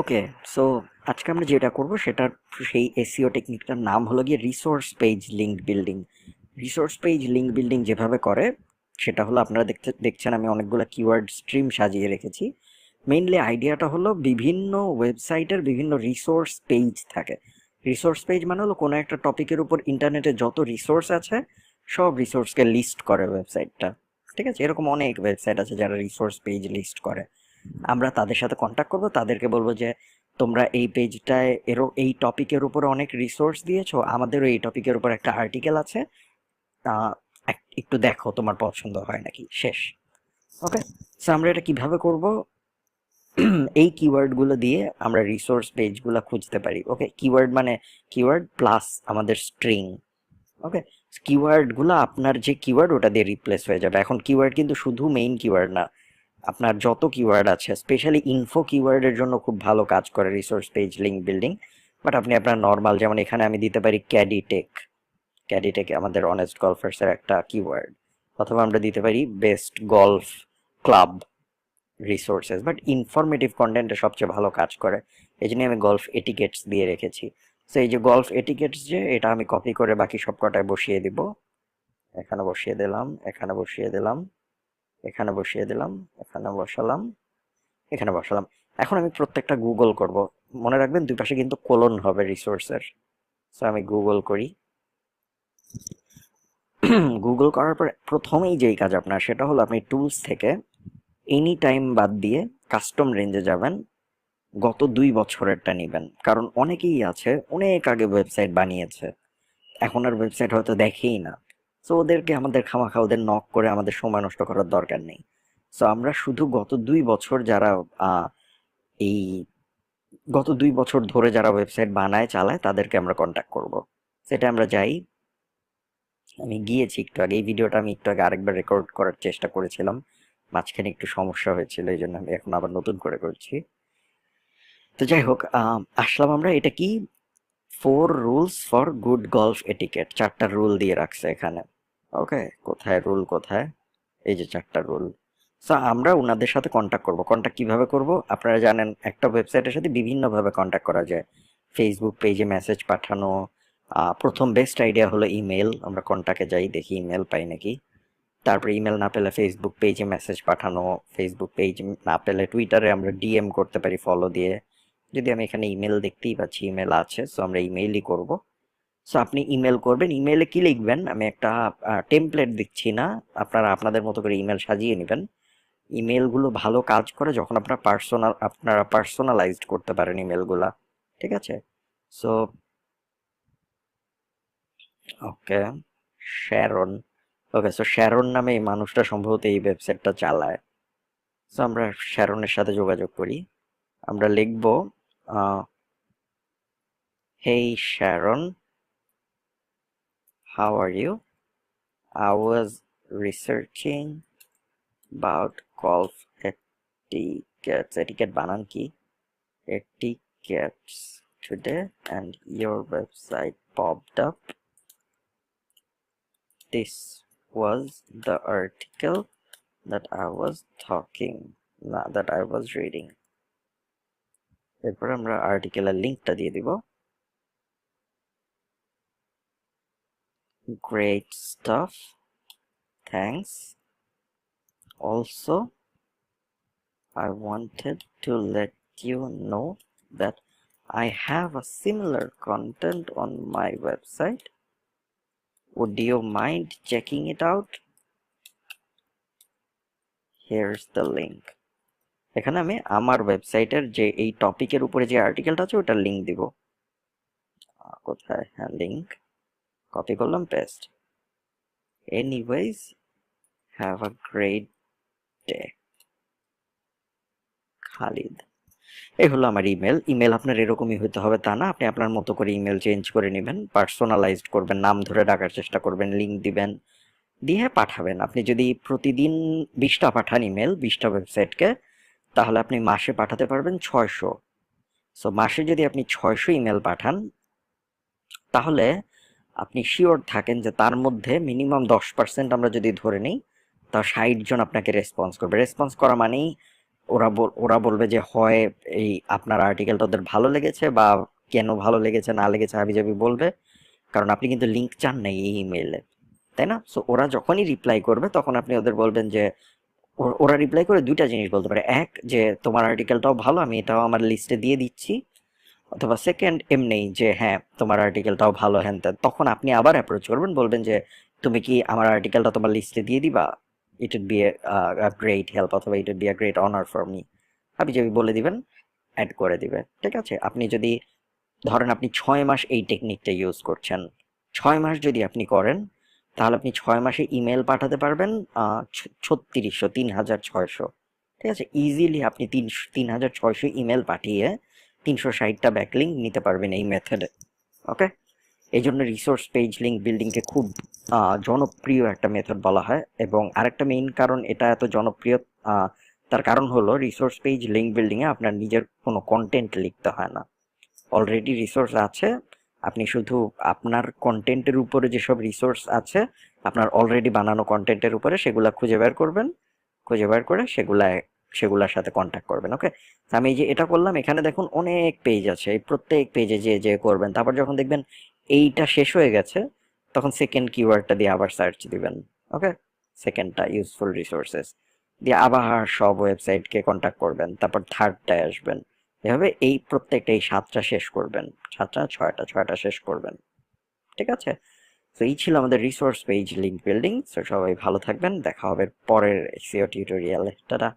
Okay so আজকে আমরা যেটা করব সেটার সেই এসিও টেকনিকটার নাম হলো গিয়ে resource page link building resource page link building যেভাবে করে, সেটা হলো আপনারা দেখতে, দেখছেন আমি অনেকগুলো কিওয়ার্ড স্ট্রিম সাজিয়ে রেখেছি। মেইনলি আইডিয়াটা হলো বিভিন্ন ওয়েবসাইটের বিভিন্ন রিসোর্স পেজ থাকে। রিসোর্স পেজ মানে হলো কোনো একটা টপিকের উপর ইন্টারনেটে যত রিসোর্স আছে, সব রিসোর্সকে লিস্ট করে ওয়েবসাইটটা ঠিক আছে? এরকম অনেক ওয়েবসাইট আছে যারা রিসোর্স পেজ লিস্ট করে। আমরা তাদের সাথে কন্ট্যাক্ট করব। তাদেরকে বলব যে, তোমরা এই পেজটায় এরও এই টপিকের উপর অনেক রিসোর্স দিয়েছ। আমাদেরও এই টপিকের উপর একটা আর্টিকেল আছে। একটু দেখো তোমার পছন্দ হয় নাকি। শেষ। ওকে সো আমরা এটা কীভাবে করব? এই কিওয়ার্ডগুলো দিয়ে আমরা রিসোর্স পেজগুলো খুঁজতে পারি। ওকে কিওয়ার্ড মানে কিওয়ার্ড প্লাস আমাদের স্ট্রিং ওকে কিওয়ার্ডগুলো আপনার যে কিওয়ার্ড ওটা দিয়ে রিপ্লেস হয়ে যাবে। এখন কিওয়ার্ড কিন্তু শুধু মেইন কিওয়ার্ড না। আপনার যত কিওয়ার্ড আছে স্পেশালি ইনফো কিওয়ার্ডের জন্য খুব ভালো কাজ করে resource page link building but আপনি আপনার নর্মাল যেমন এখানে আমি দিতে পারি ক্যাডিটেক ক্যাডিটেক আমাদের অনেস্ট গলফার্সের একটা কিওয়ার্ড অথবা আমরা দিতে পারি best golf club resources but informative কন্টেন্টে সবচেয়ে ভালো কাজ করে। এই জন্য আমি গলফ এটিকেটস দিয়ে রেখেছি। সো এই যে গলফ এটিকেটস যে, এটা আমি কপি করে বাকি সব কটায় বসিয়ে দিব। এখানে বসিয়ে দিলাম, এখানে বসিয়ে দিলাম। এখানে বসিয়ে দিলাম, এখানে বসালাম এখানে বসালাম। এখন আমি প্রত্যেকটা গুগল করব। মনে রাখবেন, দুই পাশে কিন্তু কোলন হবে রিসোর্সের সো আমি গুগল করি। গুগল করার পর প্রথমেই যেই কাজ আপনার, সেটা হলো আপনি টুলস থেকে এনি টাইম বাদ দিয়ে কাস্টম রেঞ্জে যাবেন। গত দুই বছরেরটা নেবেন। কারণ অনেকেই আছে, অনেক আগে ওয়েবসাইট বানিয়েছে। এখন আর ওয়েবসাইট হয়তো দেখেই না। সো ওদেরকে আমাদের খামাখা, ওদের নক করে আমাদের সময় নষ্ট করার দরকার নেই। সো আমরা শুধু গত দুই বছর যারা এই গত দুই বছর ধরে যারা ওয়েবসাইট বানায়, চালায়, তাদেরকে আমরা কন্ট্যাক্ট করব। সেটা আমরা যাই। আমি গিয়েছি একটু আগে, এই ভিডিওটা আমি একটু আগে আরেকবার রেকর্ড করার চেষ্টা করেছিলাম। মাঝখানে একটু সমস্যা হয়েছিল, এই জন্য আমি এখন আবার নতুন করে করছি। তো যাই হোক আসলাম আমরা, এটা কি? Four rules for good golf etiquette চারটা রুল দিয়ে রাখছে এখানে। ওকে কোথায় রুল কোথায়? এই যে চারটা রুল সো আমরা ওনাদের সাথে কন্ট্যাক্ট করব। কন্ট্যাক্ট কীভাবে করব? আপনারা জানেন, একটা ওয়েবসাইটের সাথে বিভিন্নভাবে কন্ট্যাক্ট করা যায়। ফেসবুক পেজে মেসেজ পাঠানো প্রথম বেস্ট আইডিয়া হলো ইমেল আমরা কন্ট্যাক্টে যাই, দেখি ইমেল পাই নাকি। তারপরে ইমেল না পেলে ফেসবুক পেজে মেসেজ পাঠানো। ফেসবুক পেজ না পেলে টুইটারে আমরা ডিএম করতে পারি ফলো দিয়ে। যদি আমি এখানে ইমেল দেখতেই পাচ্ছি ইমেল আছে সো আমরা ইমেইলই করব। সো আপনি ইমেল করবেন। ইমেলে কি লিখবেন? আমি একটা টেমপ্লেট দিচ্ছি না। আপনারা আপনাদের মতো করে ইমেল সাজিয়ে নেবেন। ইমেলগুলো ভালো কাজ করে যখন আপনারা পার্সোনাল আপনারা পার্সোনালাইজড করতে পারেন ইমেলগুলা ঠিক আছে? So okay Sharon okay so Sharon নামে এই মানুষটা সম্ভবত এই ওয়েবসাইটটা চালায়। সো আমরা শ্যারনের সাথে যোগাযোগ করি। আমরা লিখব hey Sharon How are you I was researching about golf etiquettes. Etiquette banan ki? Etiquettes today, and your website popped up. This was the article that I was talking, not that I was reading. এরপর আমরা আর্টিকেলের লিঙ্কটা দিয়ে দিব Great stuff. Thanks. Also, I wanted to let you know that I have a similar content on my website. Would you mind checking it out? Here's the link. এখানে আমি আমার ওয়েবসাইটের যে এই টপিকের উপরে যে আর্টিকেলটা আছে ওটার লিঙ্ক দিব কোথায় হ্যাঁ লিঙ্ক কপি করলাম paste anyways have a great day Khalid. এই হলো আমার ইমেল ইমেল আপনার এরকমই হতে হবে তা না। আপনি আপনার মতো করে ইমেল চেঞ্জ করে নেবেন পার্সোনালাইজড করবেন, নাম ধরে ডাকার চেষ্টা করবেন লিঙ্ক দিবেন, দিয়ে পাঠাবেন। আপনি যদি প্রতিদিন বিশটা পাঠান ইমেল বিশটা ওয়েবসাইটকে তাহলে আপনি মাসে পাঠাতে পারবেন ছয়শো। সো মাসে যদি আপনি ছয়শো ইমেল পাঠান, তাহলে আপনি শিওর থাকেন যে তার মধ্যে মিনিমাম দশ পার্সেন্ট আমরা যদি ধরে নিই তা ষাট জন আপনাকে রেসপন্স করবে। রেসপন্স করা মানেই ওরা ওরা বলবে যে, হয়, এই আপনার আর্টিকেলটা ওদের ভালো লেগেছে বা কেন ভালো লেগেছে, না লেগেছে, হাবিজাবি বলবে। কারণ আপনি কিন্তু লিঙ্ক চান না এই ইমেইলে তাই না? সো ওরা যখনই রিপ্লাই করবে, তখন আপনি ওদের বলবেন যে, ওরা রিপ্লাই করে দুইটা জিনিস বলতে পারে। এক, যে তোমার আর্টিকেলটাও ভালো, আমি এটাও আমার লিস্টে দিয়ে দিচ্ছি। অথবা সেকেন্ড এমনি যে হ্যাঁ তোমার আর্টিকেলটাও ভালো, হ্যান ত্যান। তখন আপনি আবার অ্যাপ্রোচ করবেন, বলবেন যে, তুমি কি আমার আর্টিকেলটা তোমার লিস্টে দিয়ে দিবা? It would be great help অথবা it would be a great honour for me আপনি যদি বলে দিবেন অ্যাড করে দিবে ঠিক আছে? আপনি যদি, ধরেন আপনি ছয় মাস এই টেকনিকটা ইউজ করছেন, ছয় মাস যদি আপনি করেন, তাহলে আপনি ছয় মাসে ইমেল পাঠাতে পারবেন ছত্রিশশো, তিন হাজার ছয়শো, ঠিক আছে? ইজিলি আপনি তিন তিন হাজার ছয়শো ইমেল পাঠিয়ে তিনশো ষাটটা ব্যাকলিঙ্ক নিতে পারবেন এই মেথডে ওকে এই জন্য রিসোর্স পেজ লিঙ্ক বিল্ডিংকে খুব জনপ্রিয় একটা মেথড বলা হয়। এবং আরেকটা মেইন কারণ, এটা এত জনপ্রিয় তার কারণ হলো রিসোর্স পেজ লিঙ্ক বিল্ডিংয়ে আপনার নিজের কোনো কন্টেন্ট লিখতে হয় না। অলরেডি রিসোর্স আছে, আপনি শুধু আপনার কন্টেন্টের উপরে যেসব রিসোর্স আছে, আপনার অলরেডি বানানো কন্টেন্টের উপরে সেগুলা খুঁজে বের করবেন। খুঁজে বের করে সেগুলা সেগুলোর সাথে কন্ট্যাক্ট করবেন ওকে আমি এই যে এটা করলাম, এখানে দেখুন অনেক পেজ আছে, এই প্রত্যেক পেজে যে যে করবেন। তারপর যখন দেখবেন এইটা শেষ হয়ে গেছে, তখন সেকেন্ড কিওয়ার্ডটা দিয়ে আবার সার্চ দিবেন ওকে সেকেন্ডটা ইউজফুল রিসোর্সেস দিয়ে আবার সব ওয়েবসাইটকে কন্ট্যাক্ট করবেন, তারপর থার্ডটায় আসবেন। এভাবে এই প্রত্যেকটা, এই সাতটা শেষ করবেন, সাতটা, ছয়টা ছয়টা শেষ করবেন, ঠিক আছে? তো এই ছিল আমাদের রিসোর্স পেজ লিঙ্ক বিল্ডিং তো সবাই ভালো থাকবেন, দেখা হবে পরের এসিও টিউটোরিয়ালে টাটা!